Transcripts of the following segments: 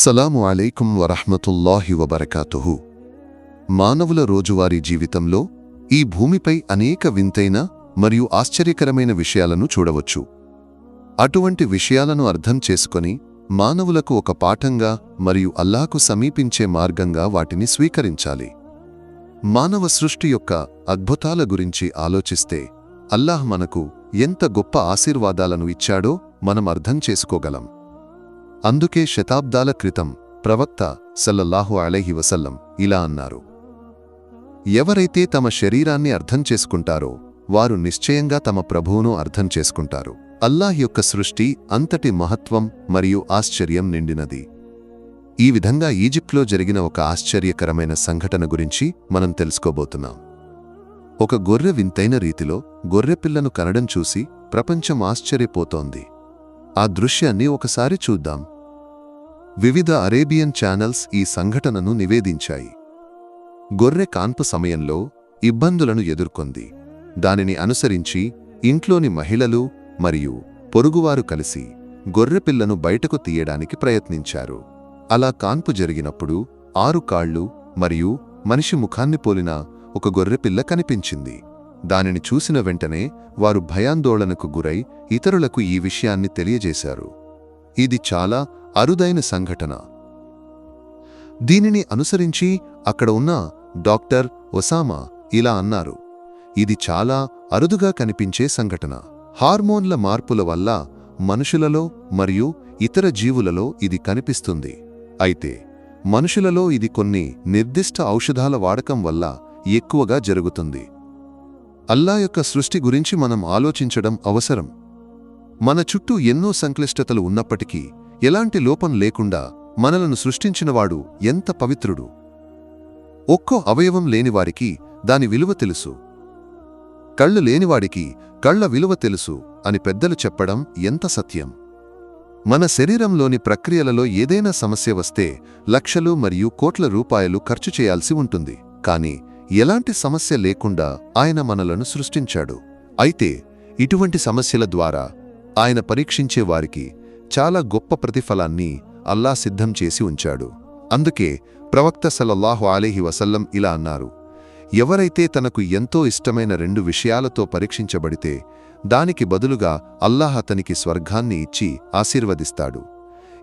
అస్సలాము అలైకుం వరహ్మతుల్లాహి వబర్కాతుహు. మానవుల రోజువారీ జీవితంలో ఈ భూమిపై అనేక వింతైన మరియు ఆశ్చర్యకరమైన విషయాలను చూడవచ్చు. అటువంటి విషయాలను అర్థం చేసుకొని మానవులకు ఒక పాఠంగా మరియు అల్లాకు సమీపించే మార్గంగా వాటిని స్వీకరించాలి. మానవ సృష్టి యొక్క అద్భుతాల గురించి ఆలోచిస్తే అల్లాహ్ మనకు ఎంత గొప్ప ఆశీర్వాదాలను ఇచ్చాడో మనం అర్థం చేసుకోగలం. అందుకే శతాబ్దాల క్రితం ప్రవక్త సల్లల్లాహు అలహి వసల్లం ఇలా అన్నారు. ఎవరైతే తమ శరీరాన్ని అర్థం చేసుకుంటారో వారు నిశ్చయంగా తమ ప్రభువును అర్థం చేసుకుంటారు. అల్లాహ్ యొక్క సృష్టి అంతటి మహత్వం మరియు ఆశ్చర్యం నిండినది. ఈ విధంగా ఈజిప్ట్లో జరిగిన ఒక ఆశ్చర్యకరమైన సంఘటన గురించి మనం తెలుసుకోబోతున్నాం. ఒక గొర్రె వింతైన రీతిలో గొర్రెపిల్లను కనడం చూసి ప్రపంచం ఆశ్చర్యపోతోంది. ఆ దృశ్యాన్ని ఒకసారి చూద్దాం. వివిధ అరేబియన్ ఛానల్స్ ఈ సంఘటనను నివేదించాయి. గొర్రె కాన్పు సమయంలో ఇబ్బందులను ఎదుర్కొంది. దానిని అనుసరించి ఇంట్లోని మహిళలు మరియు పొరుగువారు కలిసి గొర్రెపిల్లను బయటకు తీయడానికి ప్రయత్నించారు. అలా కాన్పు జరిగినప్పుడు ఆరు కాళ్ళు మరియు మనిషి ముఖాన్ని పోలిన ఒక గొర్రెపిల్ల కనిపించింది. దానిని చూసిన వెంటనే వారు భయాందోళనకు గురై ఇతరులకు ఈ విషయాన్ని తెలియజేశారు. ఇది చాలా అరుదైన సంఘటన. దీనిని అనుసరించి అక్కడ ఉన్న డాక్టర్ ఒసామా ఇలా అన్నారు ఇది చాలా అరుదుగా కనిపించే సంఘటన. హార్మోన్ల మార్పుల వల్ల మనుషులలో మరియు ఇతర జీవులలో ఇది కనిపిస్తుంది. అయితే మనుషులలో ఇది కొన్ని నిర్దిష్ట ఔషధాల వాడకం వల్ల ఎక్కువగా జరుగుతుంది. అల్లా యొక్క సృష్టి గురించి మనం ఆలోచించడం అవసరం. మన చుట్టూ ఎన్నో సంక్లిష్టతలు ఉన్నప్పటికీ ఎలాంటి లోపం లేకుండా మనలను సృష్టించినవాడు ఎంత పవిత్రుడు. ఒక్కో అవయవం లేనివారికి దాని విలువ తెలుసు. కళ్ళు లేనివాడికి కళ్ళ విలువ తెలుసు అని పెద్దలు చెప్పడం ఎంత సత్యం. మన శరీరంలోని ప్రక్రియలలో ఏదైనా సమస్య వస్తే లక్షలు మరియు కోట్ల రూపాయలు ఖర్చు చేయాల్సి ఉంటుంది. కాని ఎలాంటి సమస్య లేకుండా ఆయన మనలను సృష్టించాడు. అయితే ఇటువంటి సమస్యల ద్వారా ఆయన పరీక్షించే వారికి చాలా గొప్ప ప్రతిఫలాన్ని అల్లా సిద్ధం చేసి ఉంచాడు. అందుకే ప్రవక్త సలల్లాహు అలీహి వసల్లం ఇలా అన్నారు ఎవరైతే తనకు ఎంతో ఇష్టమైన రెండు విషయాలతో పరీక్షించబడితే దానికి బదులుగా అల్లాహ్ అతనికి స్వర్గాన్ని ఇచ్చి ఆశీర్వదిస్తాడు.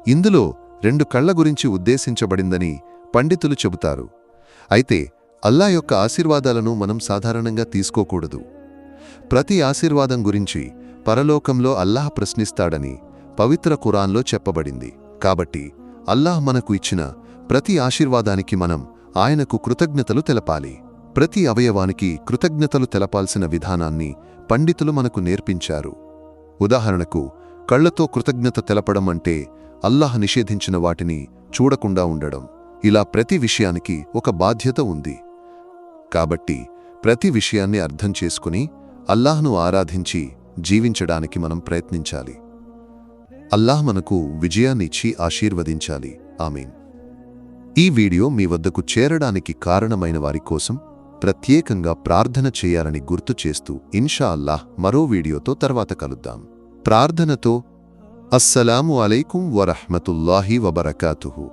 ఇందులో రెండు కళ్ళ గురించి ఉద్దేశించబడిందని పండితులు చెబుతారు. అయితే అల్లా యొక్క ఆశీర్వాదాలను మనం సాధారణంగా తీసుకోకూడదు. ప్రతి ఆశీర్వాదం గురించి పరలోకంలో అల్లాహ్ ప్రశ్నిస్తాడని పవిత్ర కురాన్లో చెప్పబడింది. కాబట్టి అల్లాహ్ మనకు ఇచ్చిన ప్రతి ఆశీర్వాదానికి మనం ఆయనకు కృతజ్ఞతలు తెలపాలి. ప్రతి అవయవానికి కృతజ్ఞతలు తెలపాల్సిన విధానాన్ని పండితులు మనకు నేర్పించారు. ఉదాహరణకు కళ్ళతో కృతజ్ఞత తెలపడం అంటే అల్లాహ్ నిషేధించిన వాటిని చూడకుండా ఉండడం. ఇలా ప్రతి విషయానికి ఒక బాధ్యత ఉంది. కాబట్టి ప్రతి విషయాన్ని అర్థం చేసుకుని అల్లాహ్ను ఆరాధించి జీవించడానికి మనం ప్రయత్నించాలి. అల్లాహ్ మనకు విజయాన్నిచ్చి ఆశీర్వదించాలి. ఆమెన్. ఈ వీడియో మీ వద్దకు చేరడానికి కారణమైన వారి కోసం ప్రత్యేకంగా ప్రార్థన చేయాలని గుర్తు చేస్తూ ఇన్షా అల్లాహ్ మరో వీడియోతో తర్వాత కలుద్దాం. ప్రార్థనతో అస్సలాము అలైకుం వరహ్మతుల్లాహి వబరకాతుహు.